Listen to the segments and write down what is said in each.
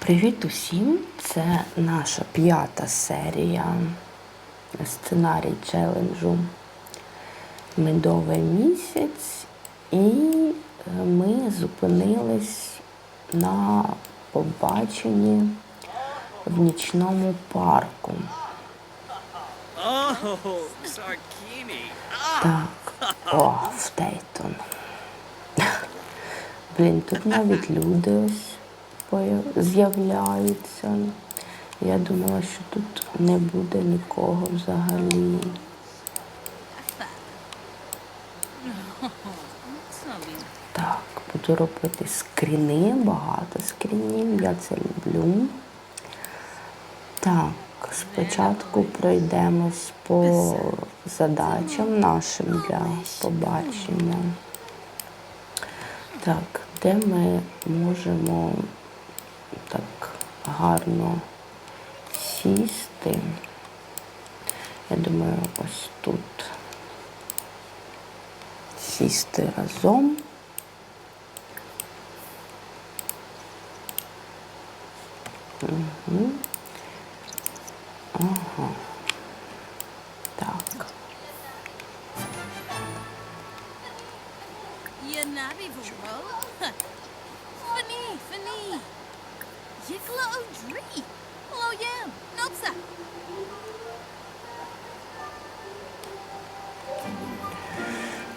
Привіт усім! Це наша п'ята серія сценарій челенджу Медовий місяць, і е, ми зупинились на побаченні в нічному парку. Так, о, в Тейтон. Блін, тут навіть люди ось з'являються. Я думала, що тут не буде нікого взагалі. Так, буду робити скріни, багато скрінів, я це люблю. Так, спочатку пройдемось по задачам нашим для побачення. Так, де ми можемо так гарно сісти? Я думаю, ось тут сісти разом. Угу. Ага. Так. Je nabi bro. Fani, fani. Yikla odri. Lo yam. Notsa.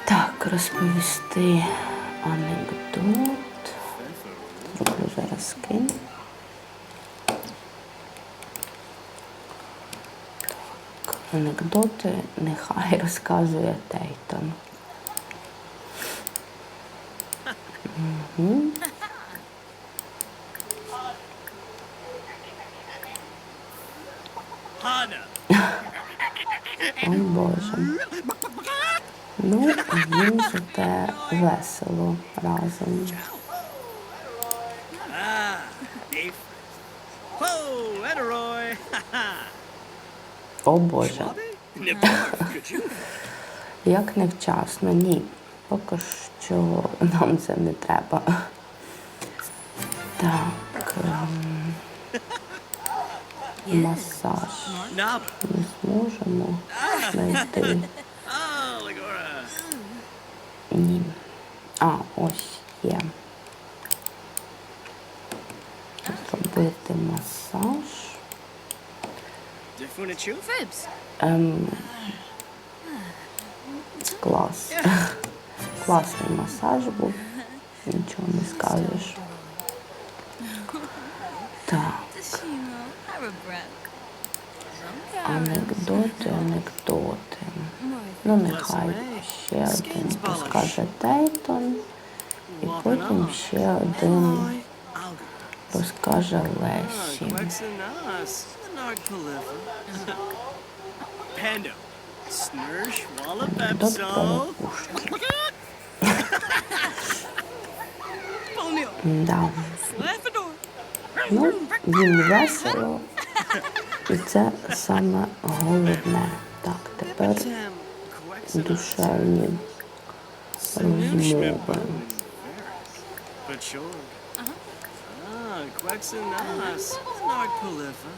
Так, розповісти анекдот. Зроблю зараз скрін. Так, анекдоти нехай розказує Тейтон. Угу. Боже. Ну, їм зате весело разом. О Боже. Як невчасно, ні. Поки що нам це не треба. Так. ем, Масаж. Не зможемо знайти. Ні. А, ось є. Зробити масаж. Ем, клас. Класний масаж був. Нічого не скажеш. Так. Анекдоти, анекдоти. Ну, нехай ще один розкаже Тейтон, і потім ще один розкаже Лесі. Анекдот про. Да. Ну, їм весело. І це саме головне. Так, тепер душевні розмови. Nard Kaliva.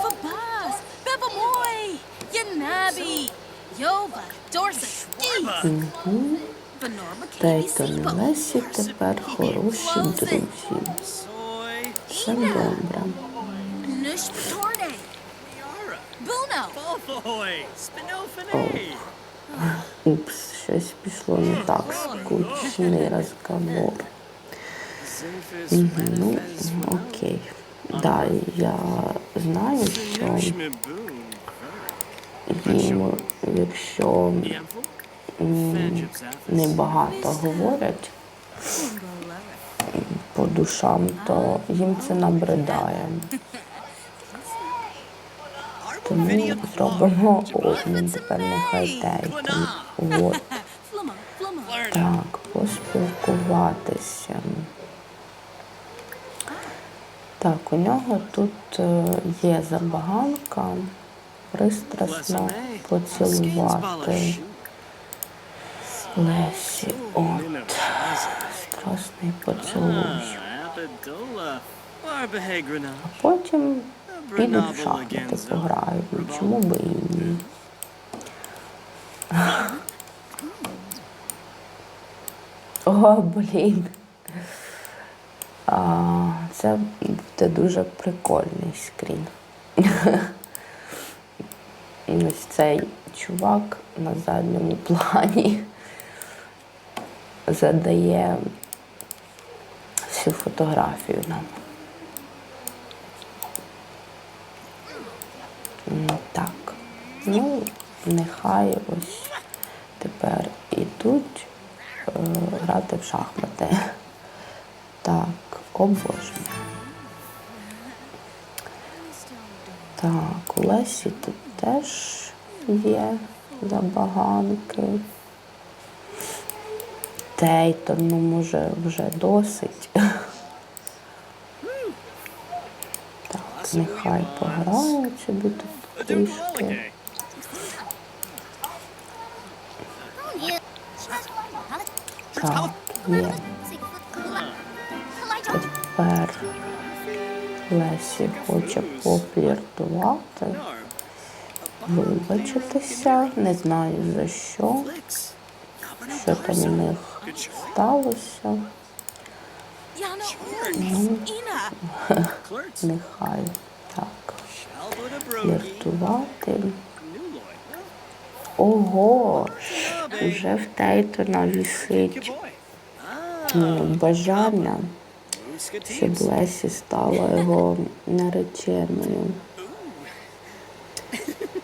Fabas. Bebamoy. Yanabi. Yova. Dorsa. І Лесі тепер хороші друзі. Все добре. Nush Torne. Yara. Buno. Boy. Spinofine. Упс, щось пішло не так. Скучний розговор. Ну, окей. Да, я знаю, що їм, якщо небагато говорять по душам, то їм це набридає. Тому зробимо обмін. Тепер нехай. От. Так, поспілкуватися. Так, у нього тут е, є забаганка пристрасно поцілувати Лесі. От, страсний поцілуй. Barbahegrana. Потім підуть в шахмати. Ну, чому би і ні? О, блін. А, це буде дуже прикольний скрін. Ось цей чувак на задньому плані задає всю фотографію нам. М, Так. Ну, нехай ось тепер ідуть е, грати в шахмати. Так, о Боже. Так, у Лесі тут теж є забаганки. Тейтон, ну може вже досить. Так, нехай пограють собі тут трішки. Так, є. Тепер Лесі хоче пофліртувати, вибачитися. Не знаю за що, що там у них сталося. Clerks. Нехай так. Фліртувати. Ого! Вже в Тейтона вісить Good boy. м, бажання, щоб Muscatines. Лесі стала його нареченою.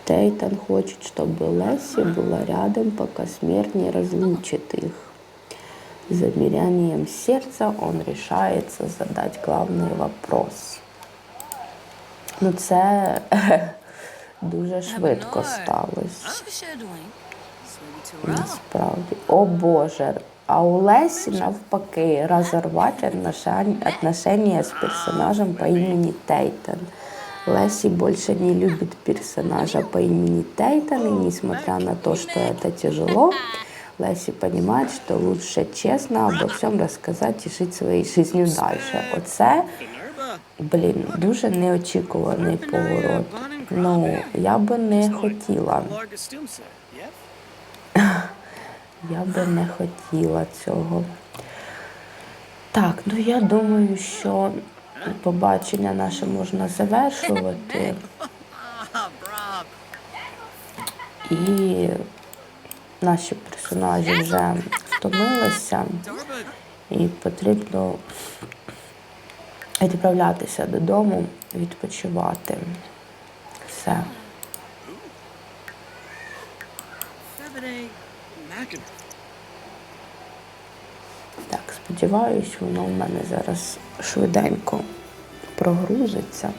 Тейтон хочет, чтобы Лесси была рядом, пока смерть не разлучит их. Замерянием сердца он решается задать главный вопрос. Ну, це дуже швидко сталося. Насправді. О Боже. А у Лесі навпаки розорвати отношения с персонажем по имени Тейтон. Леси больше не любит персонажа по имени Тейтон, и несмотря на то, что это тяжело, Леси понимает, что лучше честно обо всем рассказать и жить своей жизнью дальше. Оце, блін, дуже неочікуваний поворот. Ну, я би не хотіла. Я би не хотіла цього. Так, ну я думаю, що побачення наше можна завершувати. І наші персонажі вже втомилися, і потрібно відправлятися додому, відпочивати. Все. Так, сподіваюсь, воно в мене зараз швиденько прогрузиться.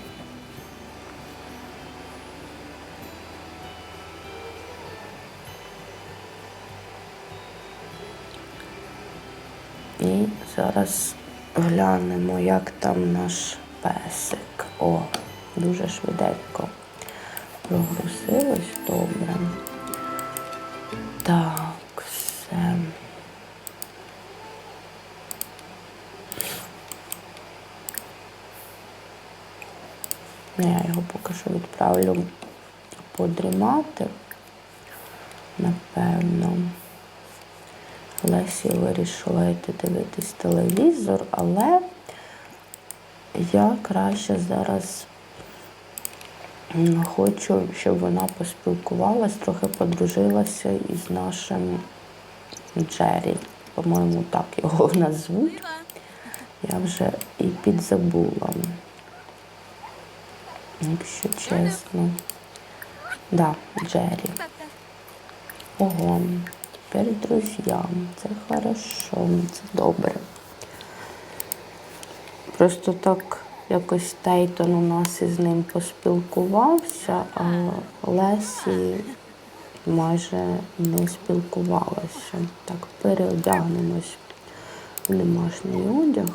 І зараз глянемо, як там наш песик. О, дуже швиденько прогрузилось добре. Так, все. Ну, Я його поки що відправлю подрімати, напевно. Лесі вирішила йти дивитись телевізор, але я краще зараз хочу, щоб вона поспілкувалась, трохи подружилася із нашим Джері. По-моєму, так його назвуть. Я вже і підзабула. Якщо чесно. Да, Джері. Ого, тепер друзьям. Це хорошо, це добре. Просто так якось Тейтон у нас із ним поспілкувався, а Лесі майже не спілкувалася. Так, переодягнемось в домашній одяг.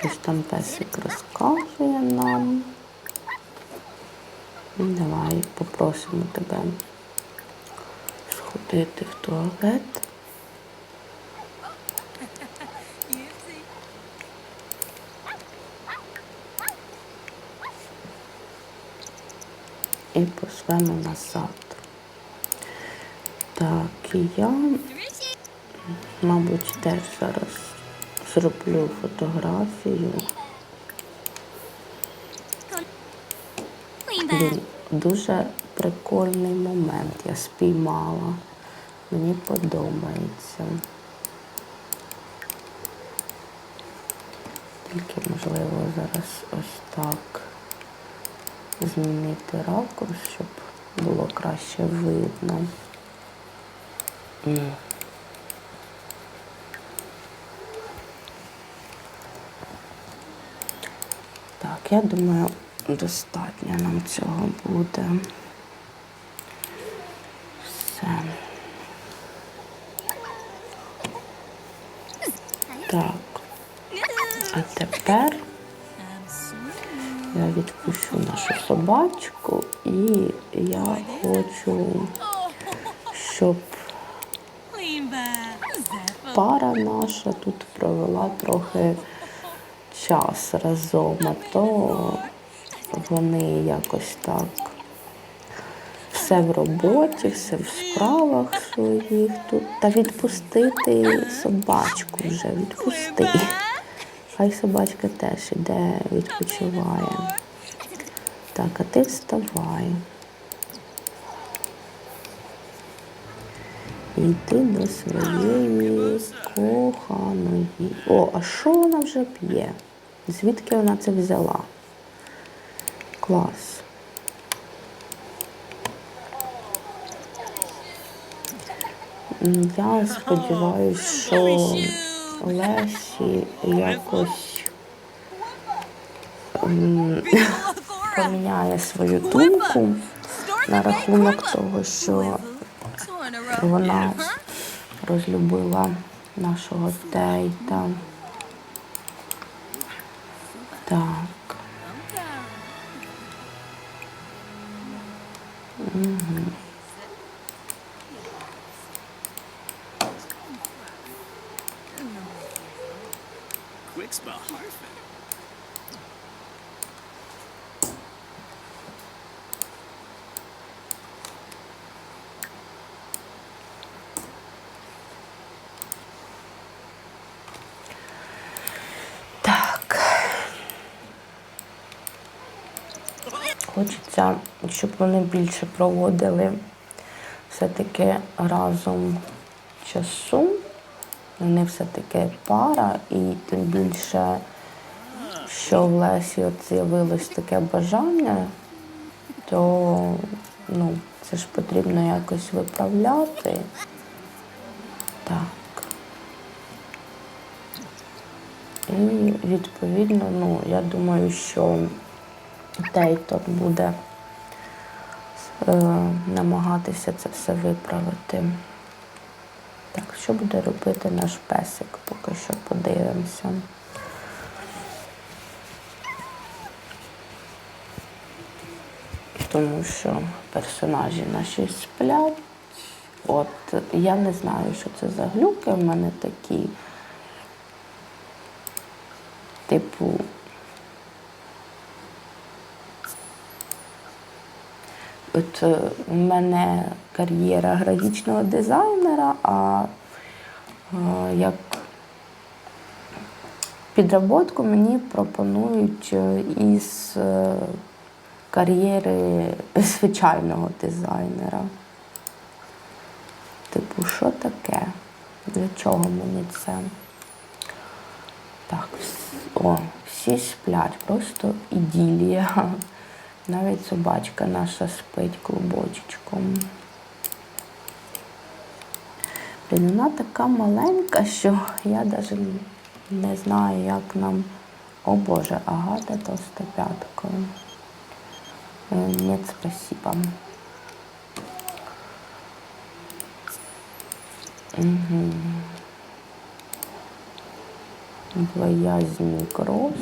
Щось там песик розказує нам. Ну, давай попросимо тебе сходити в туалет. І посвемо назад. Так, і я, мабуть, теж зараз зроблю фотографію. Блін, дуже прикольний момент я спіймала. Мені подобається. Тільки можливо зараз ось так змінити ракурс, щоб було краще видно. Я думаю, достатньо нам цього буде. Все. Так, а тепер я відпущу нашу собачку і я хочу, щоб пара наша тут провела трохи час разом, а то вони якось так. Все в роботі, все в справах своїх тут. Та відпустити собачку вже, відпусти. Хай собачка теж іде, відпочиває. Так, а ти вставай. Йди до своєї коханої. О, а що вона вже п'є? Звідки вона це взяла? Клас. Я сподіваюся, що Лесі якось поміняє свою думку на рахунок того, що вона розлюбила нашого Тейта. Щоб вони більше проводили все-таки разом часу. Вони все-таки пара, і тим більше, що в Лесі от з'явилось таке бажання, то ну, це ж потрібно якось виправляти. Так. І відповідно, ну, я думаю, що Тейтон буде намагатися це все виправити. Так, що буде робити наш песик? Поки що подивимося. Тому що персонажі наші сплять. От я не знаю, що це за глюки в мене такі. Типу. От е, в мене кар'єра графічного дизайнера, а е, як підроботку мені пропонують е, із кар'єри звичайного дизайнера. Типу, що таке? Для чого мені це? Так, о, всі сплять, просто іділія. Навіть собачка наша спить клубочечком. Блін, вона така маленька, що я навіть не знаю, як нам. О Боже, агата толстопяткою. Е, Ні, спасибо. Угу. Боязнь крос.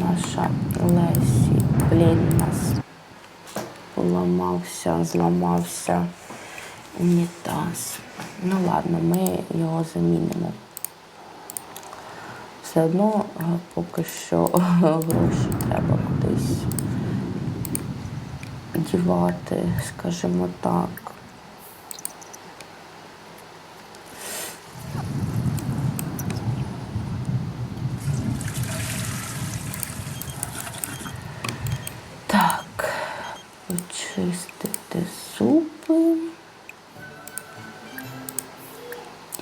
наша Лесі. Блін, у нас поламався, зламався унітаз. Ну ладно, ми його замінимо. Все одно е, поки що гроші треба кудись дівати, скажімо так.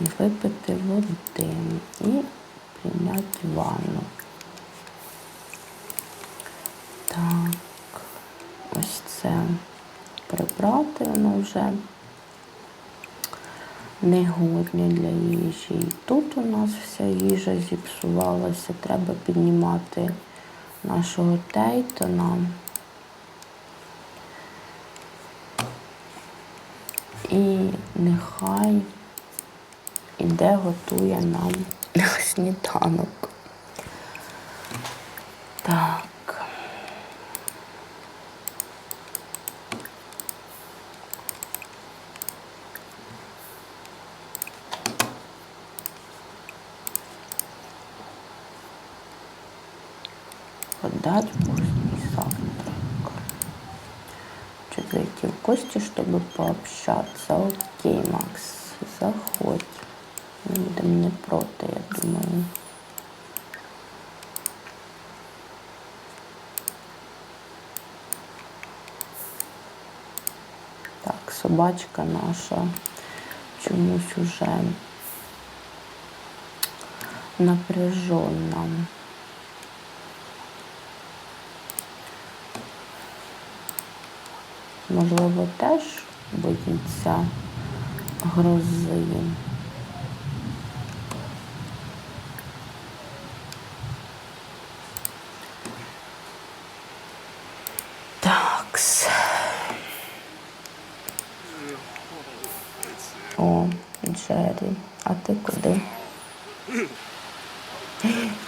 І випити води і прийняти ванну. Так, ось це прибрати, воно вже негодне для їжі. І тут у нас вся їжа зіпсувалася. Треба піднімати нашого Тейтона. І нехай іде готує нам сніданок. Так. Подать вкусный завтрак. Что зайти в гости, чтобы пообщаться? Окей, Макс, заходь. Не будемо не проти, я думаю. Так, собачка наша чомусь уже напряжена. Можливо, теж боїться грози. О, Джері, а ти куди?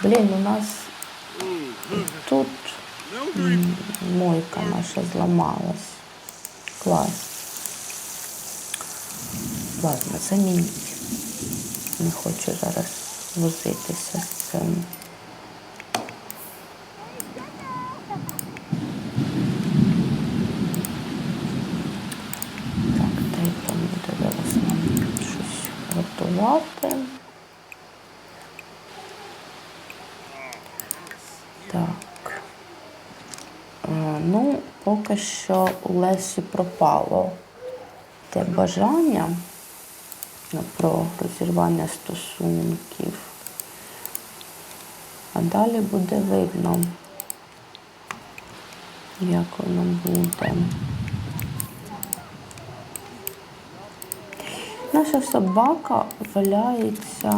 Блін, у нас тут мойка наша зламалась. Клас. Ладно, замініть. Не хочу зараз возитися з цим. Так, Тейтон буде зараз нам щось готувати. Так. Е, Ну, поки що у Лесі пропало те бажання ну, про розірвання стосунків. А далі буде видно, як воно буде. Наша собака валяється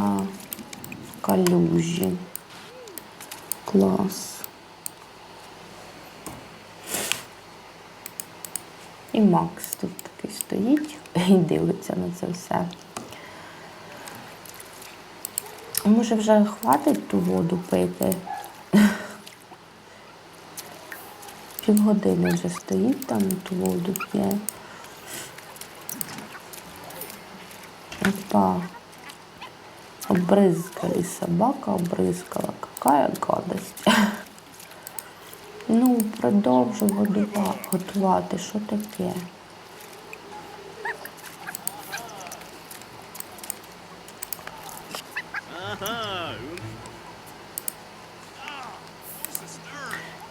в калюжі. Клас. І Макс тут такий стоїть і дивиться на це все. Може вже хватить ту воду пити? Півгодини вже стоїть там ту воду п'є. Опа. Обрызгали собака, обрызгала. Какая гадость. Ну, продовжу готувати. Що таке?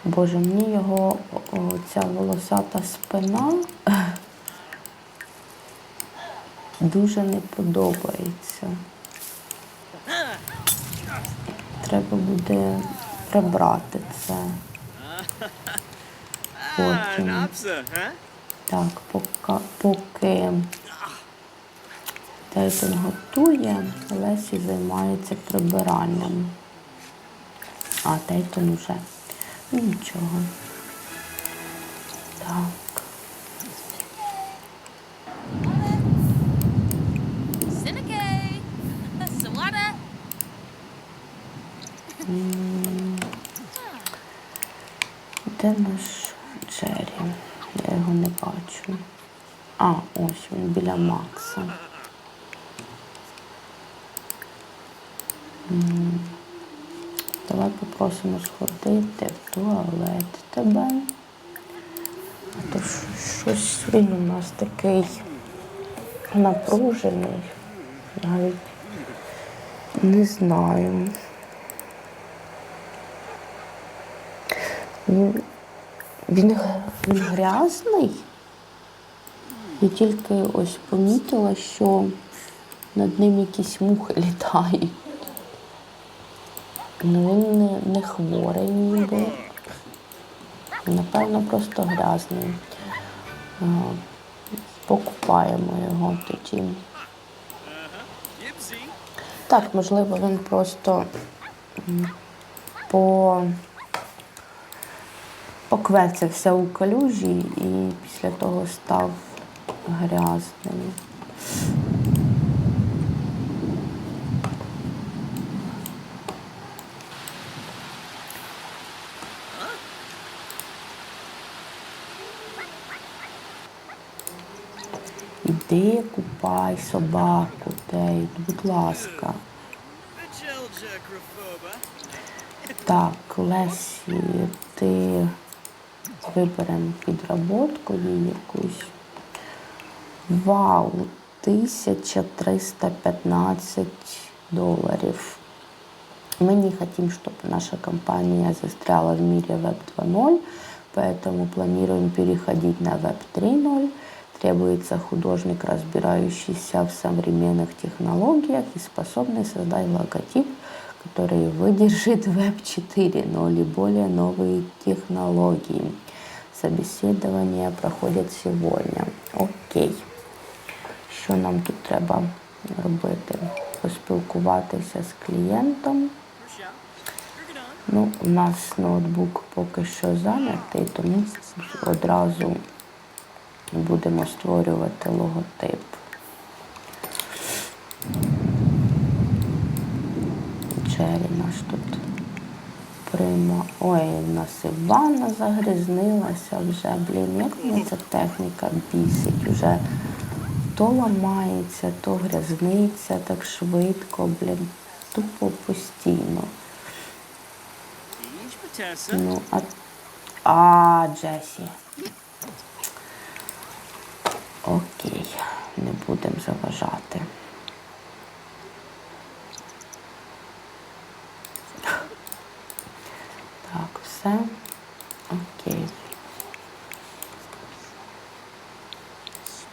Боже, мені його ця волосата спина дуже не подобається. Треба буде прибрати це. Потім. Так, поки, поки Тейтон готує, Лесі займається прибиранням. А Тейтон уже ну, нічого. Так. Де наш Джері? Я його не бачу. А, ось він біля Макса. Давай попросимо сходити в туалет тебе. А то Щось він у нас такий напружений. Навіть не знаю. Він, він, грязний. Я тільки ось помітила, що над ним якісь мухи літають. Ну він не, не хворий ніби. Напевно, просто грязний. Покупаємо його тоді. Так, можливо, він просто по... поквецявся у калюжі і після того став грязним. Іди купай собаку, Тейт, будь ласка. Так, Лесі, ти виберемо підработку їй якусь. Вау, 1315 долларов. Мы не хотим, чтобы наша компания застряла в мире Web 2.0, поэтому планируем переходить на Web 3.0. Требуется художник, разбирающийся в современных технологиях и способный создать логотип, который выдержит Web 4.0 и более новые технологии. Собеседование проходит сегодня. Окей. Що нам тут треба робити? Поспілкуватися з клієнтом. Ну, у нас ноутбук поки що зайнятий, тому одразу будемо створювати логотип. Джері наш тут прима. Ой, у нас і ванна загрізнилася вже. Блін, як мене ця техніка бісить. Вже то ламається, то грязниться так швидко, блін. Тупо постійно. Ну, а, а Джесі. Окей, не будемо заважати. Так, все. Окей.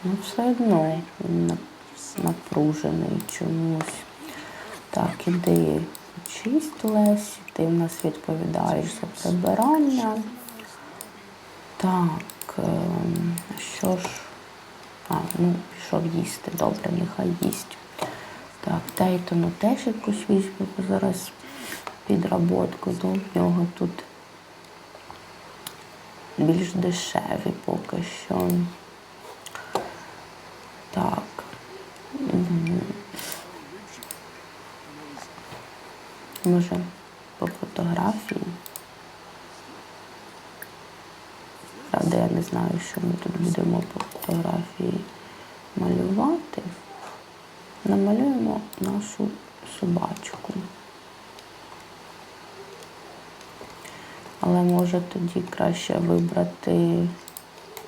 Ну, все одно напружений чомусь. Так, іди чисть Лесі, ти в нас відповідаєш за прибирання. Так, ем, що ж. А, ну, пішов їсти, добре, нехай їсть. Так, Тейтону теж якусь візьму зараз підработку, в нього тут більш дешеві поки що. Так. Може, по фотографії. Правда, я не знаю, що ми тут будемо по фотографії малювати. Намалюємо нашу собачку. Але може тоді краще вибрати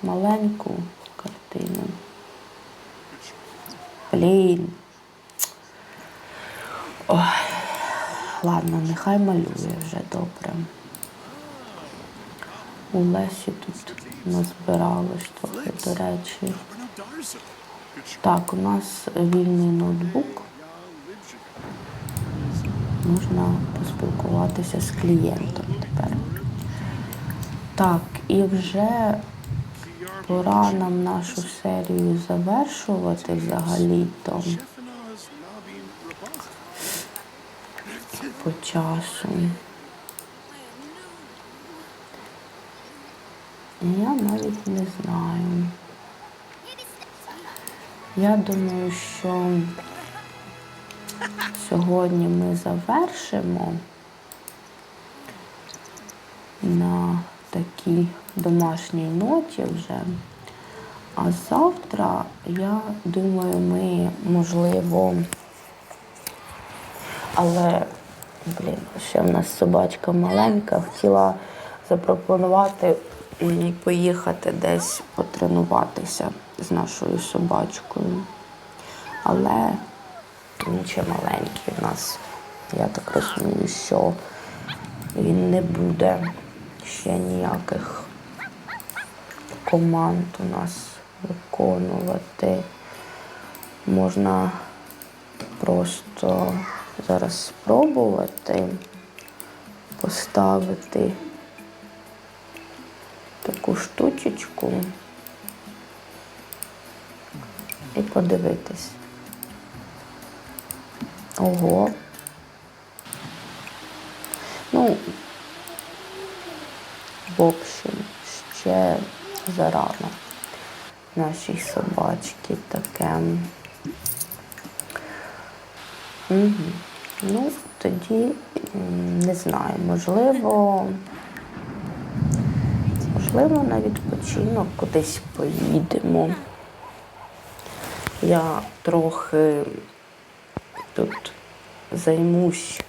маленьку картину. Блін. Ой. Ладно, нехай малює вже добре. У Лесі тут назбиралось трохи, до речі. Так, у нас вільний ноутбук. Можна поспілкуватися з клієнтом тепер. Так, і вже пора нам нашу серію завершувати взагалі-то по часу. Я навіть не знаю. Я думаю, що сьогодні ми завершимо на такій домашній ноті вже. А завтра, я думаю, ми можливо. Але, блін, ще в нас собачка маленька, хотіла запропонувати м, поїхати десь потренуватися з нашою собачкою. Але він ще маленький у нас. Я так розумію, що він не буде ще ніяких команд у нас виконувати. Можна просто зараз спробувати поставити таку штучечку і подивитись. Ого. Ну, в общем, ще зарано нашій собачці таке. Угу. Ну, тоді не знаю, можливо, можливо, на відпочинок кудись поїдемо. Я трохи тут займусь,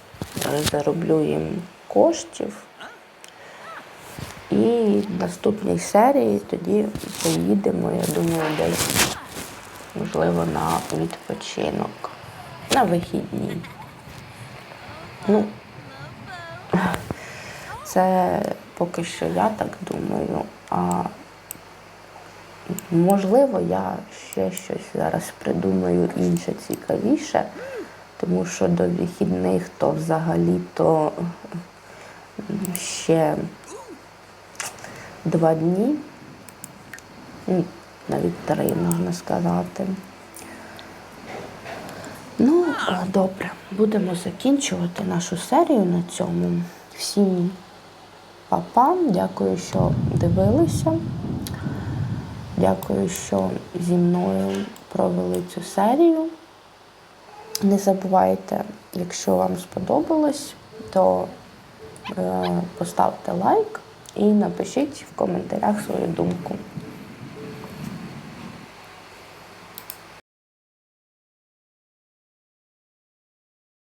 зароблю їм коштів. І наступній серії тоді поїдемо, я думаю, десь, можливо, на відпочинок, на вихідні. Ну, це поки що я так думаю. А можливо, я ще щось зараз придумаю інше цікавіше, тому що до вихідних то взагалі-то ще два дні, ну, навіть три, можна сказати. Ну, добре, будемо закінчувати нашу серію на цьому. Всім па-па, дякую, що дивилися. Дякую, що зі мною провели цю серію. Не забувайте, якщо вам сподобалось, то е, поставте лайк і напишіть в коментарях свою думку.